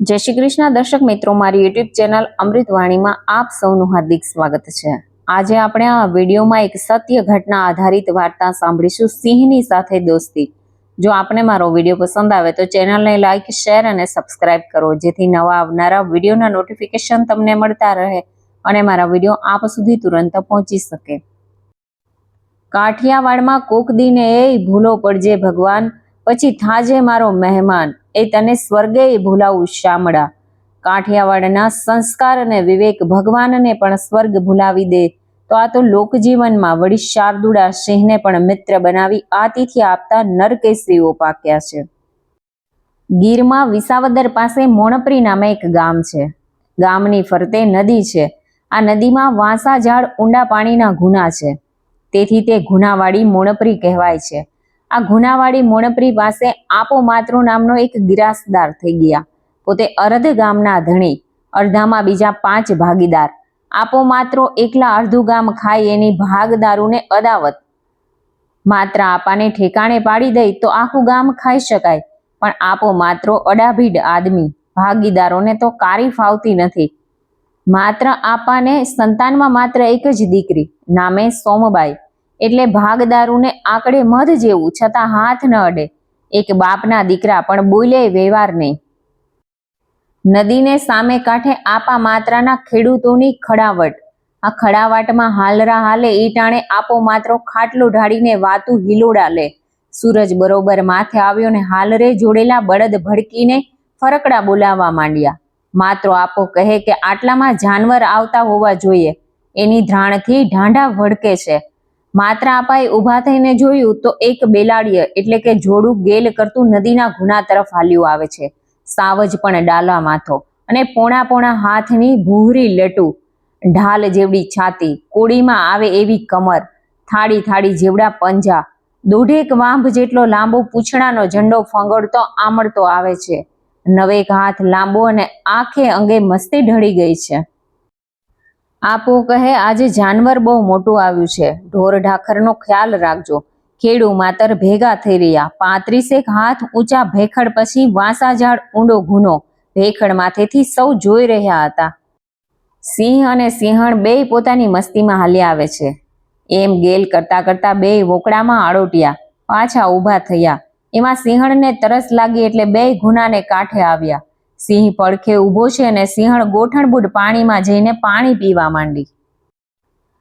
જય શ્રી કૃષ્ણ. દર્શક મિત્રો, મારી યુટ્યુબ ચેનલ અમૃતવાણીમાં આપ સૌનું હાર્દિક સ્વાગત છે. આજે આપણે આ વિડીયોમાં એક સત્ય ઘટના આધારિત વાર્તા સાંભળીશું સિંહની સાથે દોસ્તી. જો આપને મારો વીડિયો પસંદ આવે તો ચેનલને લાઇક શેર અને સબસ્ક્રાઇબ કરો, જેથી નવા આવનારા વિડીયોના નોટિફિકેશન તમને મળતા રહે અને મારા વીડિયો આપ સુધી તુરંત પહોંચી શકે. કાઠિયાવાડમાં કોક દીને એ ભૂલો પડજે ભગવાન. પછી થાજે મારો મહેમાન, એ તને સ્વર્ગે ભૂલાવું શામળા. કાઠિયાવાડના સંસ્કાર અને વિવેક ભગવાનને પણ સ્વર્ગ ભૂલાવી દે. તો આ તો લોકજીવનમાં વળી શાર્દુડા સિંહને પણ મિત્ર બનાવી આતિથ્ય આપતા નરકેશ્રીઓ પાક્યા છે. ગીરમાં વિસાવદર પાસે મોણપરી નામે એક ગામ છે. ગામની ફરતે નદી છે. આ નદીમાં વાંસા ઝાડ ઊંડા પાણીના ગુના છે. તેથી તે ગુનાવાડી મોણપરી કહેવાય છે. આ ગુનાવાડી મોણપરી પાસે આપો માતૃ નામનો એક ગિરાસદાર થઈ ગયા. પોતે અર્ધ ગામના ધણી અડધામાં બીજા પાંચ ભાગીદાર. આપો માત્રો એકલા અડધું ગામ ખાય એની ભાગદારોને અદાવત. માત્ર આપાને ઠેકાણે પાડી દઈ તો આખું ગામ ખાઈ શકાય, પણ આપો માત્રો અડાભીડ આદમી, ભાગીદારોને તો કારી ફાવતી નથી. માત્ર આપાને સંતાનમાં માત્ર એક જ દીકરી, નામે સોમબાઈ. એટલે ભાગદારુને આકડે મધ જેવું, છતાં હાથ ન અડે. એક બાપના દીકરા પણ બોલે વ્યવહાર નહીં. નદીને સામે કાંઠે આપા માત્રાના ખેડૂતોની ખડાવટ. આ ખડાવાટમાં હાલરા હાલે ઈટાણે આપો માત્રો ખાટલો ઢાળીને વાતું હિલોડા લે. સૂરજ બરોબર માથે આવ્યો ને હાલરે જોડેલા બળદ ભડકીને ફરકડા બોલાવવા માંડ્યા. માત્રો આપો કહે કે આટલામાં જાનવર આવતા હોવા જોઈએ. એની ધ્રાણથી ઢાંઢા ભડકે છે. માત્ર આપાએ ઊભા થઈને જોયું તો એક બેલાડીય એટલે કે જોડું ગેલ કરતું નદીના ગુના તરફ હાલ્યું આવે છે. સાવજ પણ ડાલા માથો અને પોણા પોણા હાથની ભૂહરી લટુ, ઢાલ જેવડી છાતી, કોડીમાં આવે એવી કમર, થાળી થાળી જેવડા પંજા, દોઢેક વાંભ જેટલો લાંબો પૂછડાનો ઝંડો ફંગડતો આમળતો આવે છે. નવેક હાથ લાંબો અને આંખે અંગે મસ્તી ઢળી ગઈ છે. આપો કહે, આજે જાનવર બહુ મોટું આવ્યું છે. ઢોર ઢાખરનો ખ્યાલ રાખજો. ખેડુ માતર ભેગા થઈ રહ્યા. પાંત્રીસેક હાથ ઊંચા ભેખડ પછી વાંસા ઝાડ ઊંડો ગુનો. ભેખડ માથેથી સૌ જોઈ રહ્યા હતા. સિંહ અને સિંહણ બે પોતાની મસ્તીમાં હાલ્યા આવે છે. એમ ગેલ કરતા કરતા બે વોકડામાં આડોટ્યા. પાછા ઊભા થયા. એમાં સિંહણને તરસ લાગી એટલે બે ગુનાને કાંઠે આવ્યા. સિંહ પડખે ઊભો છે અને સિંહણ ગોઠણબૂટ પાણીમાં જઈને પાણી પીવા માંડી.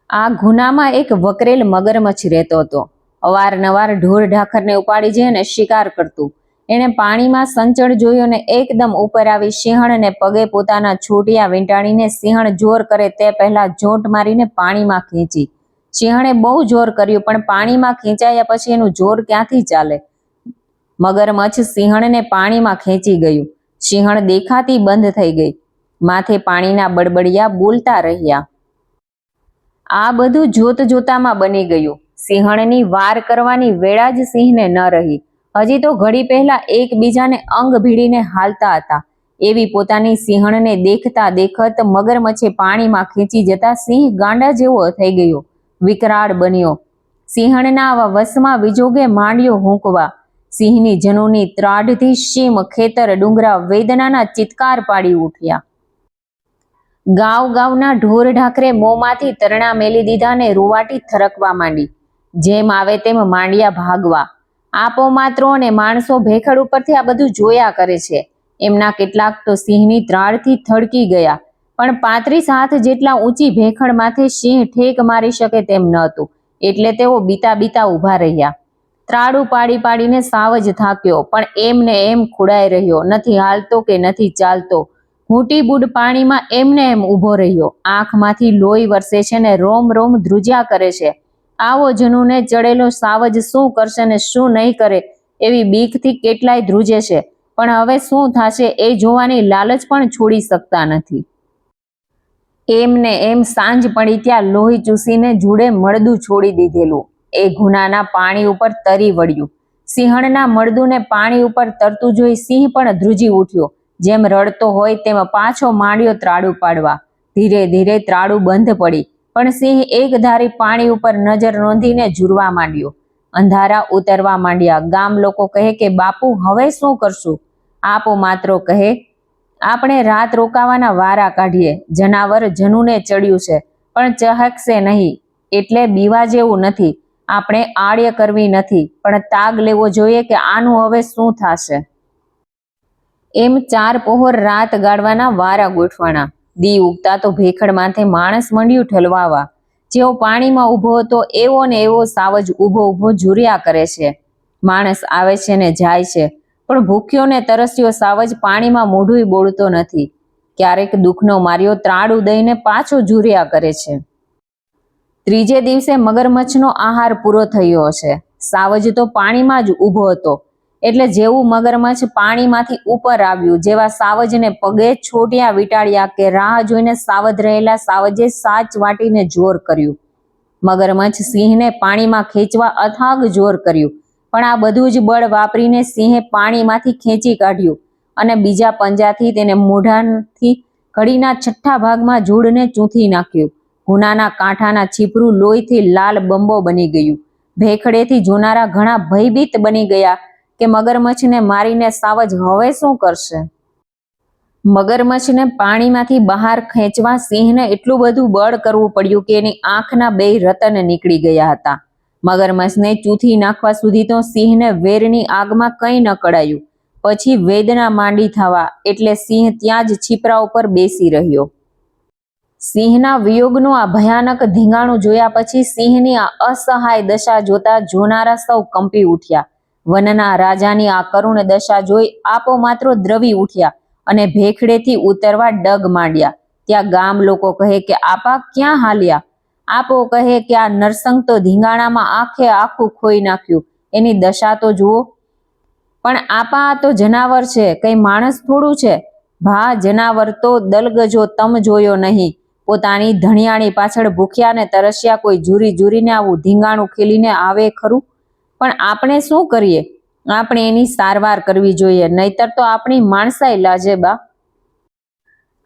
આ ગુનામાં એક વકરેલ મગરમચ્છ રહેતો હતો. અવારનવાર ઢોર ઢાખરને ઉપાડી જઈને શિકાર કરતું. એણે પાણીમાં સંચળ જોયો અને એકદમ ઉપર આવી સિંહણને પગે પોતાના છોટિયા વીંટાણીને સિંહણ જોર કરે તે પહેલા જોટ મારીને પાણીમાં ખેંચી. સિંહણે બહુ જોર કર્યું પણ પાણીમાં ખેંચાયા પછી એનું જોર ક્યાંથી ચાલે? મગરમચ્છ સિંહણને પાણીમાં ખેંચી ગયું. સિંહણ દેખાતી બંધ થઈ ગઈ. માથે પાણીના બડબડિયા બોલતા રહ્યા. આ બધું જોત જોતામાં બની ગયું. સિંહણની વાર કરવાની વેળા જ સિંહને ન રહી. હજી તો ઘડી પહેલા એકબીજાને અંગ ભીડીને હાલતા હતા. એવી પોતાની સિંહણને દેખતા દેખત મગરમચ્છે પાણીમાં ખેંચી જતા સિંહ ગાંડા જેવો થઈ ગયો. વિકરાળ બન્યો. સિંહણના આવા વસમાં વિજોગે માંડ્યો હુંકવા. સિંહની જનોની ત્રાડથી શીમ, ખેતર, ડુંગરા વેદનાના ચિત્કાર પાડી ઉઠ્યા. ગાવ ગાવના ઢોર ઢાકરે મોંમાંથી તરણા મેલી દીધા ને રૂવાટી થરકવા માંડી. જેમ આવે તેમ માંડ્યા ભાગવા. આપો માત્રો અને માણસો ભેખડ ઉપરથી આ બધું જોયા કરે છે. એમના કેટલાક તો સિંહની ત્રાળથી થડકી ગયા. પણ પાંત્રીસ હાથ જેટલા ઊંચી ભેખડ માથે સિંહ ઠેક મારી શકે તેમ ન હતું. એટલે તેઓ બીતા બીતા ઊભા રહ્યા. ત્રાડું પાડી પાડીને સાવ જ થાક્યો, પણ એમ ને એમ ખોડાઈ રહ્યો, નથી હાલતો કે નથી ચાલતો. ઘૂંટી બુડ પાણીમાં એમને એમ ઊભો રહ્યો. આંખમાંથી લોહી વરસે છે ને રોમ રોમ ધ્રુજ્યા કરે છે. આવો જનુને ચડેલો સાવજ શું કરશે ને શું નહીં કરે એવી બીકથી કેટલાય ધ્રુજે છે. પણ હવે શું થશે એ જોવાની લાલચ પણ છોડી શકતા નથી. એમને એમ સાંજ પડી ત્યાં લોહી ચૂસીને જુડે મળદું છોડી દીધેલું. એ ગુનાના પાણી ઉપર તરી વળ્યું. સિંહણના મળદુને પાણી ઉપર તરતું જોઈ સિંહ પણ ધ્રુજી ઉઠ્યો. જેમ રડતો હોય તેમ પાછો માંડ્યો ત્રાડું પાડવા. ધીરે ધીરે ત્રાડું બંધ પડી, પણ સિંહ એક ધારી પાણી ઉપર નજર નોંધીને ઝૂરવા માંડ્યો. અંધારા ઉતરવા માંડ્યા. ગામ લોકો કહે કે, બાપુ, હવે શું કરશું? આપો માત્રો કહે, આપણે રાત રોકાવાના વારા કાઢીએ. જનાવર જનુને ચડ્યું છે, પણ ચહકશે નહીં. એટલે બીવા જેવું નથી. આપણે આડ્ય કરવી નથી, પણ તાગ લેવો જોઈએ કે આનું હવે શું થશે? એમ ચાર પહોર રાત ગાળવાના વારા ગોઠવાના દી ઉગતા તો ભેખડ માથે માણસ મંડ્યું ઠલવાવા. જેવો પાણીમાં ઊભો હતો, એવો ને એવો સાવજ ઊભો ઊભો ઝૂર્યા કરે છે. માણસ આવે છે ને જાય છે, પણ ભૂખ્યો ને તરસ્યો સાવજ પાણીમાં મોઢું બોળતો નથી. ક્યારેક દુઃખનો માર્યો ત્રાડું દઈને પાછો ઝૂર્યા કરે છે. ત્રીજે દિવસે મગરમચ્છનો આહાર પૂરો થયો હશે સાવજ તો પાણીમાં જ ઊભો હતો. એટલે જેવું મગરમચ્છ પાણીમાંથી ઉપર આવ્યું, જેવા સાવજને પગે છોટ્યા વીટાળ્યા કે રાહ જોઈને સાવધ રહેલા સાવજે સાચ વાટીને જોર કર્યું. મગરમચ્છ સિંહને પાણીમાં ખેંચવા અથાગ જોર કર્યું. પણ આ બધું જ બળ વાપરીને સિંહે પાણીમાંથી ખેંચી કાઢ્યું અને બીજા પંજાથી તેને મોઢાથી ઘડીના છઠ્ઠા ભાગમાં જૂડને ચૂંથી નાખ્યું. ગુનાના કાંઠાના છીપરું લોહીથી લાલ બંબો બની ગયું. ભેખડેથી જોનારા ઘણા ભયભીત બની ગયા કે મગરમચ્છને મારીને સાવજ હવે શું કરશે? મગરમચ્છને પાણીમાંથી બહાર ખેંચવા સિંહને એટલું બધું બળ કરવું પડ્યું કે એની આંખના બે રતન નીકળી ગયા હતા. મગરમચ્છને ચૂથી નાખવા સુધી તો સિંહને વેરની આગમાં કંઈ ન કડાયું પછી વેદના માંડી થવા એટલે સિંહ ત્યાં જ છીપરા ઉપર બેસી રહ્યો. સિંહના વિયોગનું આ ભયાનક ધીંગાણું જોયા પછી સિંહની આ અસહાય દશા જોતા જોનારા સૌ કંપી ઉઠ્યા. વનના રાજાની આ કરુણ દશા જોઈ આપો માત્ર દ્રવી ઉઠ્યા અને ભેખડેથી ઉતરવા ડગ માંડ્યા. ત્યાં ગામ લોકો કહે કે, આપા ક્યાં હાલ્યા? આપો કહે કે, આ નરસંગ તો ધીંગાણામાં આખે આખું ખોઈ નાખ્યું. એની દશા તો જુઓ. પણ આપા તો જનાવર છે, કઈ માણસ થોડું છે? ભા જનાવર તો દલગજો તમ જોયો નહીં. પોતાની ધણિયાણી પાછળ ભૂખ્યા ને તરસ્યા કોઈ જુરી જુરીને આવું ધીંગાણું ખેલીને આવે ખરું? પણ આપણે શું કરીએ? આપણે એની સારવાર કરવી જોઈએ, નહીતર તો આપણી માણસાઈ લાજે બા.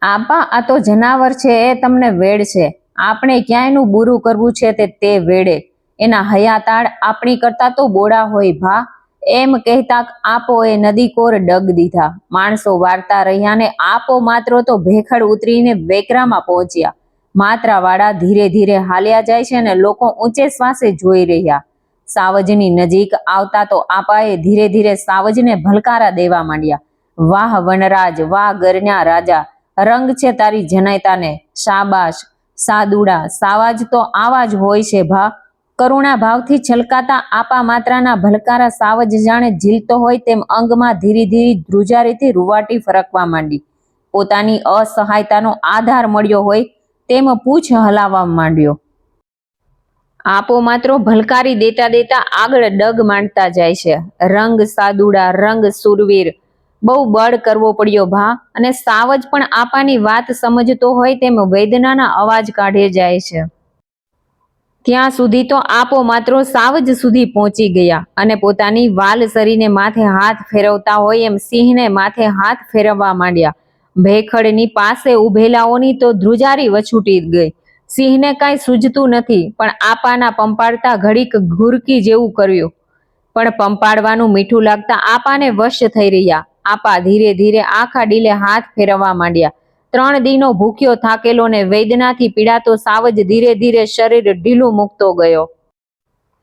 આપા, આ તો જનાવર છે, એ તમને વેડ છે. આપણે ક્યાંયનું બુરું કરવું છે તે તે વેડે. એના હયાતાળ આપણી કરતા તો બોડા હોય ભા. એમ કહેતા આપો એ નદી કોર ડગ દીધા. માણસો વાર્તા રહ્યા ને આપો માત્ર તો ભેખડ ઉતરીને વેકરામાં પહોંચ્યા. માત્રાવાળા ધીરે ધીરે હાલ્યા જાય છે અને લોકો ઊંચે શ્વાસે જોઈ રહ્યા. સાવજની નજીક આવતા તો આપાએ ધીરે ધીરે સાવજને ભલકારા દેવા માંડ્યા. વાહ વનરાજ, વાહ ગરન્યા રાજા, રંગ છે તારી જનયતાને. શાબાશ. સાદુડા, સાવાજ તો આવા જ હોય છે ભા. કરુણા ભાવથી છલકાતા આપા માત્રાના ભલકારા સાવજ જાણે ઝીલતો હોય તેમ અંગમાં ધીરે ધીરે ધ્રુજારીથી રૂવાટી ફરકવા માંડી. પોતાની અસહાયતાનો આધાર મળ્યો હોય તેમ પૂછ હલાવવા માંડ્યો. આપો માત્રો ભલકારી દેતા દેતા આગળ ડગ માંડતા જાય છે. રંગ સાદુડા, રંગ સુરવીર. બહુ બળ કરવો પડ્યો ભા અને સાવજ પણ આપાની વાત સમજતો હોય તેમ વેદનાના અવાજ કાઢે જાય છે. ત્યાં સુધી તો આપો માત્રો સાવજ સુધી પહોંચી ગયા અને પોતાની વાલ સરીને માથે હાથ ફેરવતા હોય એમ સિંહને માથે હાથ ફેરવવા માંડ્યા. ભેખડની પાસે ઉભેલાઓની તો ધ્રુજારી વછૂટી ગઈ. સિંહને કાંઈ સૂઝતું નથી, પણ આપાના પંપાડતા ઘડીક ઘુરકી જેવું કર્યું. પણ પંપાડવાનું મીઠું લાગતા આપાને વશ થઈ રહ્યા. આપા ધીરે ધીરે આખા ડીલે હાથ ફેરવવા માંડ્યા. ત્રણ દિનો ભૂખ્યો થાકેલો ને વેદનાથી પીડાતો સાવજ ધીરે ધીરે શરીર ઢીલું મૂકતો ગયો.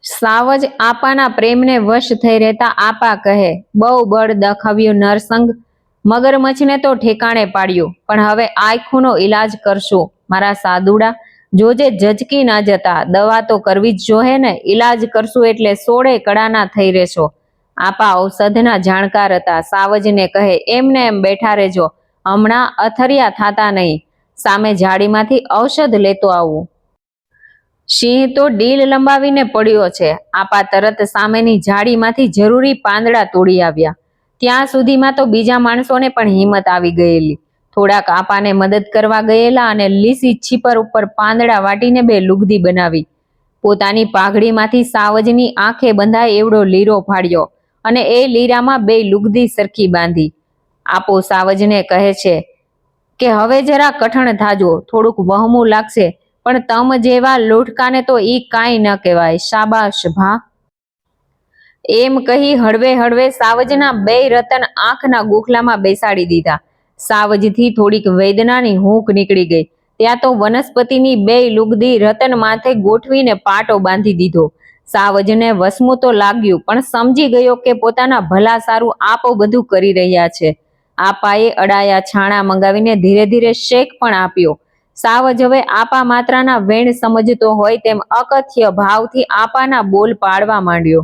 સાવજ આપાના પ્રેમને વશ થઈ રહેતા આપા કહે, બહુ બળ દખાવ્યું નરસંગ, મગરમચ્છને તો ઠેકાણે પાડ્યું, પણ હવે આયખુનો ઈલાજ કરશું, મારા સાદુડા, જોજે જજકી ના જતા, દવા તો કરવી જ જોહે ને, ઈલાજ કરશું એટલે સોળે કડાના થઈ રહેશો. આપા ઔષધના જાણકાર હતા, સાવજને કહે, એમને એમ બેઠા રહેજો હમણાં અથરિયા થાતા નહીં. સામે ઝાડીમાંથી ઔષધ લેતો આવું. સિંહ તો ડીલ લંબાવીને પડ્યો છે. આપા તરત સામેની ઝાડીમાંથી જરૂરી પાંદડા તોડી આવ્યા. ત્યાં સુધીમાં તો બીજા માણસોને પણ હિંમત આવી ગયેલી. થોડાક આપાને મદદ કરવા ગયેલા અને લીસી છીપર ઉપર પાંદડા વાટીને બે લુગદી બનાવી. પોતાની પાઘડીમાંથી સાવજની આંખે બંધાય એવડો લીરો ફાડ્યો અને એ લીરામાં બે લુગદી સરખી બાંધી. આપો સાવજને કહે છે કે હવે જરા કઠણ થાજો, થોડુંક વહમું લાગશે, પણ તમ જેવા લોટકાને તો ઈ કાંઈ ન કહેવાય, શાબાશ ભા. એમ કહી હળવે હળવે સાવજના બે રતન આંખના ગોખલામાં બેસાડી દીધા. સાવજથી થોડીક વેદનાની હૂંક નીકળી ગઈ. ત્યાં તો વનસ્પતિની બે લુગદી રતન માથે ગોઠવીને પાટો બાંધી દીધો. સાવજને વસમું તો લાગ્યું, પણ સમજી ગયો કે પોતાના ભલા સારું આપો બધું કરી રહ્યા છે. આપાએ અડાયા છાણા મંગાવીને ધીરે ધીરે શેક પણ આપ્યો. સાવજ હવે આપા માત્રાના વેણ સમજતો હોય તેમ અકથ્ય ભાવથી આપાના બોલ પાડવા માંડ્યો.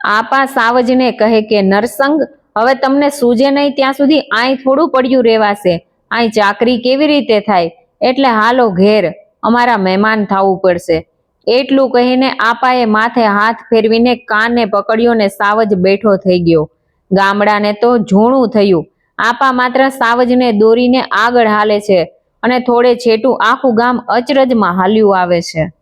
આપા સાવજને કહે કે, નરસંગ, હવે તમને સૂજે નહીં ત્યાં સુધી આય થોડું પડ્યું રહેવાશે. આય ચાકરી કેવી રીતે થાય? એટલે હાલો ઘેર, અમારા મહેમાન થવું પડશે. એટલું કહીને આપાએ માથે હાથ ફેરવીને કાને પકડ્યો ને સાવજ બેઠો થઈ ગયો. ગામડાને તો ઝૂણું થયું. આપા માત્ર સાવજને દોરીને આગળ હાલે છે અને થોડે છેટું આખું ગામ અચરજમાં હાલ્યું આવે છે.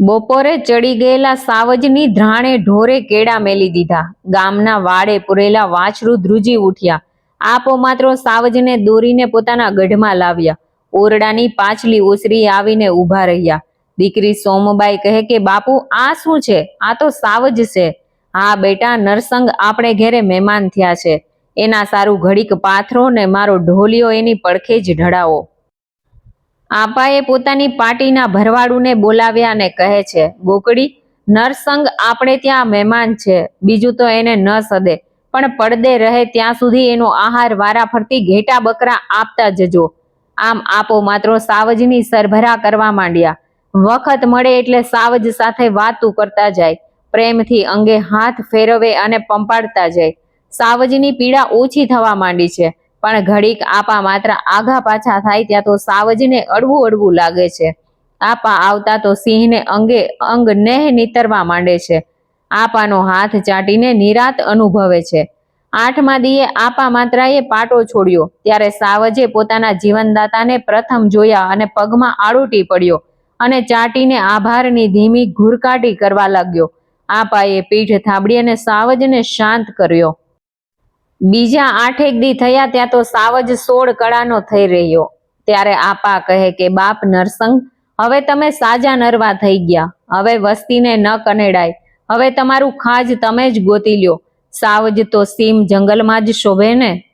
બપોરે ચડી ગયેલા સાવજની ધ્રાણે ઢોરે કેળા મેલી દીધા. ગામના વાડે પુરેલા વાછરું ધ્રુજી ઉઠ્યા. આપો માત્ર સાવજને દોરીને પોતાના ગઢમાં લાવ્યા. ઓરડાની પાછલી ઓસરી આવીને ઊભા રહ્યા. દીકરી સોમબાઈ કહે કે, બાપુ, આ શું છે? આ તો સાવજ છે. હા, બેટા, નરસંગ આપણે ઘેરે મહેમાન થયા છે. એના સારું ઘડીક પાથરો ને મારો ઢોલિયો એની પડખે જ ઢળાવો. આપાએ પોતાની પાટીના ભરવાડુને બોલાવ્યા અને કહે છે, ગોકડી, નરસંગ આપણે ત્યાં મહેમાન છે. બીજું તો એને ન સદે. પણ પડદે રહે ત્યાં સુધી એનો આહાર વારા ફરતી ઘેટા બકરા આપતા જજો. આમ આપો માત્ર સાવજની સરભરા કરવા માંડ્યા. વખત મળે એટલે સાવજ સાથે વાતું કરતા જાય. પ્રેમથી અંગે હાથ ફેરવે અને પંપાડતા જાય. સાવજની પીડા ઓછી થવા માંડી છે, પણ ઘડીક આપા માત્ર આઘા પાછા થાય ત્યાં તો સાવજને અડવું અડવું લાગે છે. આપા આવતા તો સિંહને અંગે અંગ નેહ નીતરવા માંડે છે. આપાનો હાથ ચાટીને નિરાત અનુભવે છે. આઠમા દીએ આપા માત્રાએ પાટો છોડ્યો, ત્યારે સાવજે પોતાના જીવનદાતાને પ્રથમ જોયા અને પગમાં આળોટી પડ્યો અને ચાટીને આભારની ધીમી ઘૂરકાટી કરવા લાગ્યો. આપાએ પીઠ થાબડી અને સાવજને શાંત કર્યો. બીજા આઠેક દી થયા ત્યાં તો સાવજ સોળ કળાનો થઈ રહ્યો. ત્યારે આપા કહે કે, બાપ નરસંગ, હવે તમે સાજા નરવા થઈ ગયા. હવે વસ્તીને ન કનેડાય. હવે તમારું ખાજ તમે જ ગોતી લ્યો. સાવજ તો સીમ જંગલમાં જ શોભે ને?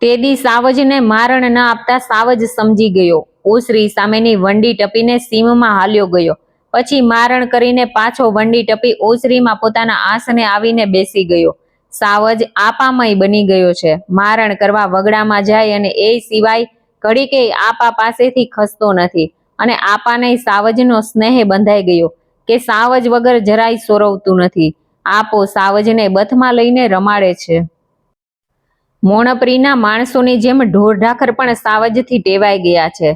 તે દી સાવજને મારણ ન આપતા સાવજ સમજી ગયો. ઓસરી સામેની વંડી ટપીને સીમમાં હાલ્યો ગયો. પછી મારણ કરીને પાછો વંડી ટપી ઓસરીમાં પોતાના આસને આવીને બેસી ગયો. સાવજ આપામય બની ગયો છે. મારણ કરવા વગડામાં જાય અને એ સિવાય ઘડીકે આપા પાસેથી ખસતો નથી અને આપાને સાવજનો સ્નેહ બંધાઈ ગયો કે સાવજ વગર જરાય સોરવતું નથી. આપો સાવજને બથમાં લઈને રમાડે છે. મોણપરીના માણસોની જેમ ઢોરઢાખર પણ સાવજથી ટેવાઈ ગયા છે.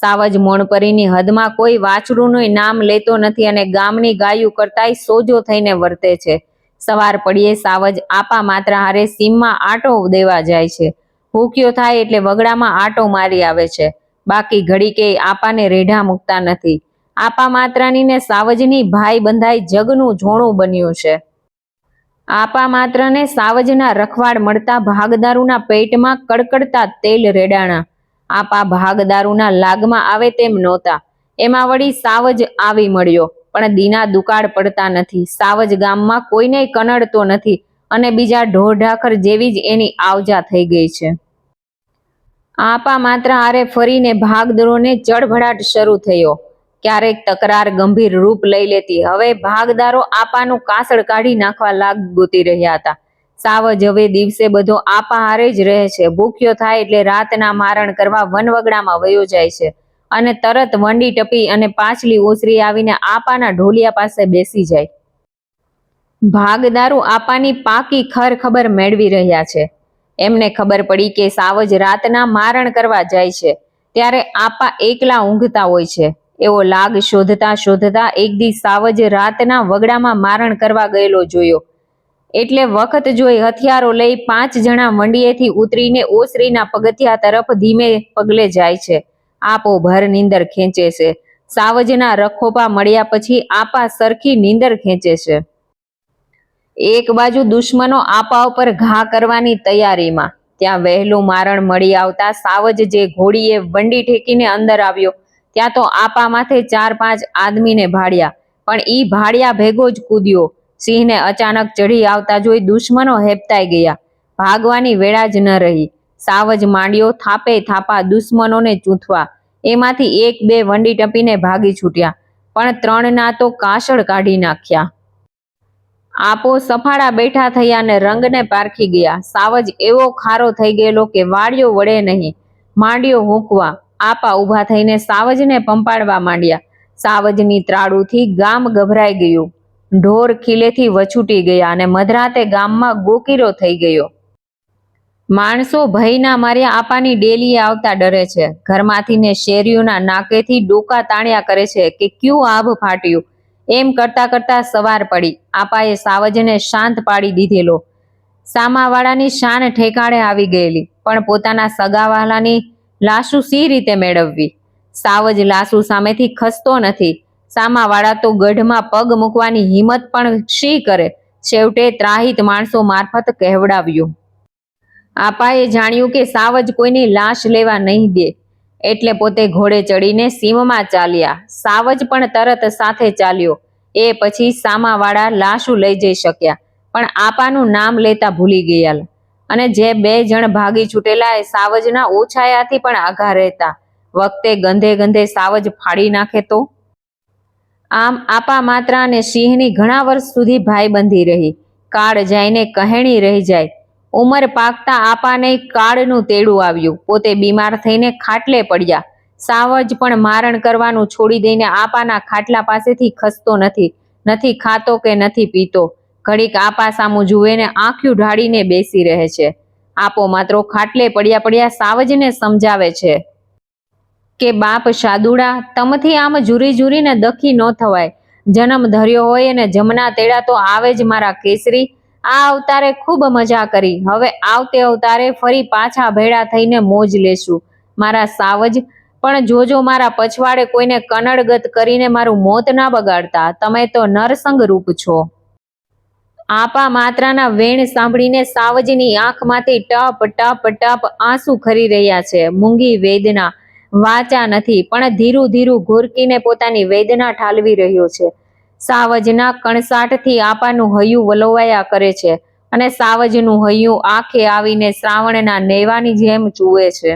સાવજ મોણપરીની હદમાં કોઈ વાછડુંનું નામ લેતો નથી અને ગામની ગાયું કરતાંય સોજો થઈને વર્તે છે. સવાર પડીએ સાવજ આપા માત્ર હારે સીમમાં આટો દેવા જાય છે. ભૂખ્યો થાય એટલે વગડામાં આટો મારી આવે છે. બાકી ઘડીકે આપાને રેઢા મૂકતા નથી. આપા માત્રાની ને સાવજની ભાઈ બંધાઈ જગનું ઝોણું બન્યું છે. આપા માત્રને સાવજના રખવાડ મળતા ભાગદારુના પેટમાં કડકડતા તેલ રેડાણા. આપા ભાગદારૂના લાગમાં આવે તેમ નહોતા. એમાં વળી સાવજ આવી મળ્યો, પણ દીના દુકાળ પડતા નથી. સાવજ ગામમાં કોઈને કનડતો નથી અને બીજા ઢોર ઢાખર જેવી જ એની આવજા થઈ ગઈ છે. આપા માત્ર હારે ફરીને ભાગદારોને ચડભડાટ શરૂ થયો. ક્યારેક તકરાર ગંભીર રૂપ લઈ લેતી. હવે ભાગદારો આપાનું કાસળ કાઢી નાખવા લાગ ગોતી રહ્યા હતા. સાવજ હવે દિવસે બધો આપા હારે જ રહે છે. ભૂખ્યો થાય એટલે રાતના મારણ કરવા વનવગડામાં વયો જાય છે. અને તરત વંડી ટપી અને પાછલી ઓસરી આવીને આપાના ઢોલિયા પાસે બેસી જાય. ભાગદારો આપાની પાકી ખર ખબર મેળવી રહ્યા છે. એમને ખબર પડી કે સાવજ રાતના મારણ કરવા જાય છે. ત્યારે આપા એકલા ઊંઘતા હોય છે. એવો લાગ શોધતા શોધતા એક દી સાવજ રાતના વગડામાં મારણ કરવા ગયેલો જોયો. એટલે વખત જોઈ હથિયારો લઈ પાંચ જણા મંડીએથી ઉતરીને ઓસરીના પગથિયા તરફ ધીમે પગલે જાય છે. આપો ભર નીંદર ખેંચે છે. સાવજના રખોપા મળ્યા પછી આપા સરખી નીંદર ખેંચે છે. એક બાજુ દુશ્મનો આપા ઉપર ઘા કરવાની તૈયારીમાં. ત્યાં વહેલું મારણ મળી આવતા સાવજ જે ઘોડીએ વંડી ઠેકીને અંદર આવ્યો. ત્યાં તો આપા માથે ચાર પાંચ આદમીને ભાડ્યા. પણ ઈ ભાડ્યા ભેગો જ કૂદ્યો. સિંહને અચાનક ચઢી આવતા જોઈ દુશ્મનો હેપતાઈ ગયા. ભાગવાની વેળા જ ન રહી. સાવજ માંડ્યો થાપે થાપા દુશ્મનોને ચૂંથવા. એમાંથી એક બે વંડી ટપીને ભાગી છૂટ્યા. પણ ત્રણના તો કાસળ કાઢી નાખ્યા. આપો સફાળા બેઠા થયા ને રંગને પારખી ગયા. સાવજ એવો ખારો થઈ ગયેલો કે વાળ્યો વળે નહીં. માંડ્યો હૂંકવા. આપા ઊભા થઈને સાવજને પંપાડવા માંડ્યા. સાવજની ત્રાળુથી ગામ ગભરાઈ ગયું. ઢોર ખીલેથી વછૂટી ગયા અને મધરાતે ગામમાં ગોકીરો થઈ ગયો. માણસો ભયના માર્યા આપાની ડેલીએ આવતા ડરે છે. ઘરમાંથી ને શેરીઓના નાકેથી ડોકા તાણ્યા કરે છે કે ક્યું આભ ફાટ્યું? એમ કરતા કરતા સવાર પડી. આપાએ સાવજને શાંત પાડી દીધેલો. સામાવાળાની શાન ઠેકાણે આવી ગયેલી, પણ પોતાના સગાવાલાની લાશુ સી રીતે મેળવવી? સાવજ લાશુ સામેથી ખસતો નથી. સામાવાળા તો ગઢમાં પગ મૂકવાની હિંમત પણ શી કરે? છેવટે ત્રાહિત માણસો મારફત કહેવડાવ્યું. આપાએ જાણ્યું કે સાવજ કોઈની લાશ લેવા નહીં દે. એટલે પોતે ઘોડે ચડીને સીમમાં ચાલ્યા. સાવજ પણ તરત સાથે ચાલ્યો. એ પછી સામાવાળા લાશુ લઈ જઈ શક્યા. પણ આપાનું નામ લેતા ભૂલી ગયા અને જે બે જણ ભાગી છૂટેલા એ સાવજના ઓછાયાથી પણ આઘા રહેતા. વખતે ગંધે ગંધે સાવજ ફાડી નાખે તો? આમ આપા માત્ર અને સિંહની ઘણા વર્ષ સુધી ભાઈબંધી રહી. કાળ જાઈને કહેણી રહી જાય. ઉંમર પાકતા આપાને કાળનું તેડું આવ્યું. પોતે બીમાર થઈને ખાટલે પડ્યા. સાવજ પણ મારણ કરવાનું છોડી દઈને આપાના ખાટલા પાસેથી ખસતો નથી. નથી ખાતો કે નથી પીતો. ઘડીક આપા સામું જુએ ને આંખ્યું ઢાળીને બેસી રહે છે. આપો માત્રો ખાટલે પડ્યા પડ્યા સાવજને સમજાવે છે. કે બાપ શાદુડા, તમથી આમ જુરી જુરીને દખી ન થવાય. જન્મ ધર્યો હોય અને જમના તેડા તો આવે જ મારા કેસરી. આ અવતારે ખૂબ મજા કરી. હવે આવતે અવતારે ફરી પાછા ભેળા થઈને મોજ લેશું. મારા સાવજ, પણ જોજો મારા પછવાડે કોઈને કનડગત કરીને મારું મોત ના બગાડતા. તમે તો નરસંગ રૂપ છો. આપા માત્રાના વેણ સાંભળીને સાવજની આંખમાંથી ટપ ટપ ટપ આંસુ ખરી રહ્યા છે. મૂંગી વેદના વાચા નથી, પણ ધીરું ધીરું ઘુરકીને પોતાની વેદના ઠાલવી રહ્યો છે. સાવજના કણસાટથી આપાનું હૈયું વલોવાયા કરે છે અને સાવજનું હૈયું આંખે આવીને શ્રાવણના નેવાની જેમ ચૂવે છે.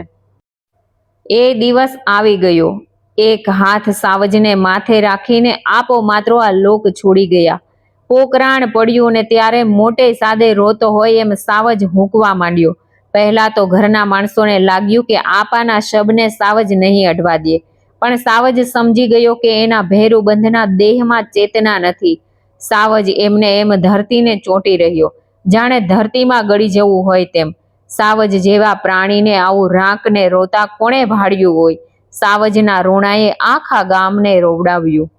એ દિવસ આવી ગયો. એક હાથ સાવજને માથે રાખીને આપો માત્રો આ લોક છોડી ગયા. પોકરાણ પડ્યું ને ત્યારે મોટે સાદે રોતો હોય એમ સાવજ હૂંકવા માંડ્યો. પહેલા તો ઘરના માણસોને લાગ્યું કે આપાના શબને સાવજ નહીં અડવા દે. પણ સાવજ સમજી ગયો કે એના ભેરુબંધના દેહમાં ચેતના નથી. સાવજ એમને એમ ધરતીને ચોંટી રહ્યો. જાણે ધરતીમાં ગળી જવું હોય તેમ. સાવજ જેવા પ્રાણીને આવું રાંકને રોતા કોણે ભાડ્યું હોય? સાવજના રોણાએ આખા ગામને રોવડાવ્યું.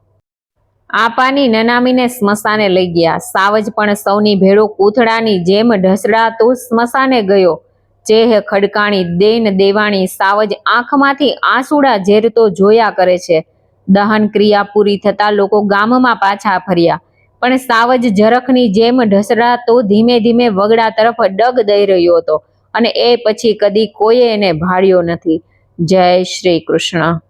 આપાની નનામીને સ્મશાને લઈ ગયા. સાવજ પણ સૌની ભેળો કૂથડાની જેમ ઢસડાતો સ્મશાને ગયો. ચેહ ખડકાણી, દેન દેવાણી, સાવજ આંખમાંથી આંસુડા ઝેરતો જોયા કરે છે. દહન ક્રિયા પૂરી થતા લોકો ગામમાં પાછા ફર્યા. પણ સાવજ ઝરખની જેમ ઢસડાતો ધીમે ધીમે વગડા તરફ ડગ દઈ રહ્યો હતો અને એ પછી કદી કોઈએ એને ભાળ્યો નથી. જય શ્રી કૃષ્ણ.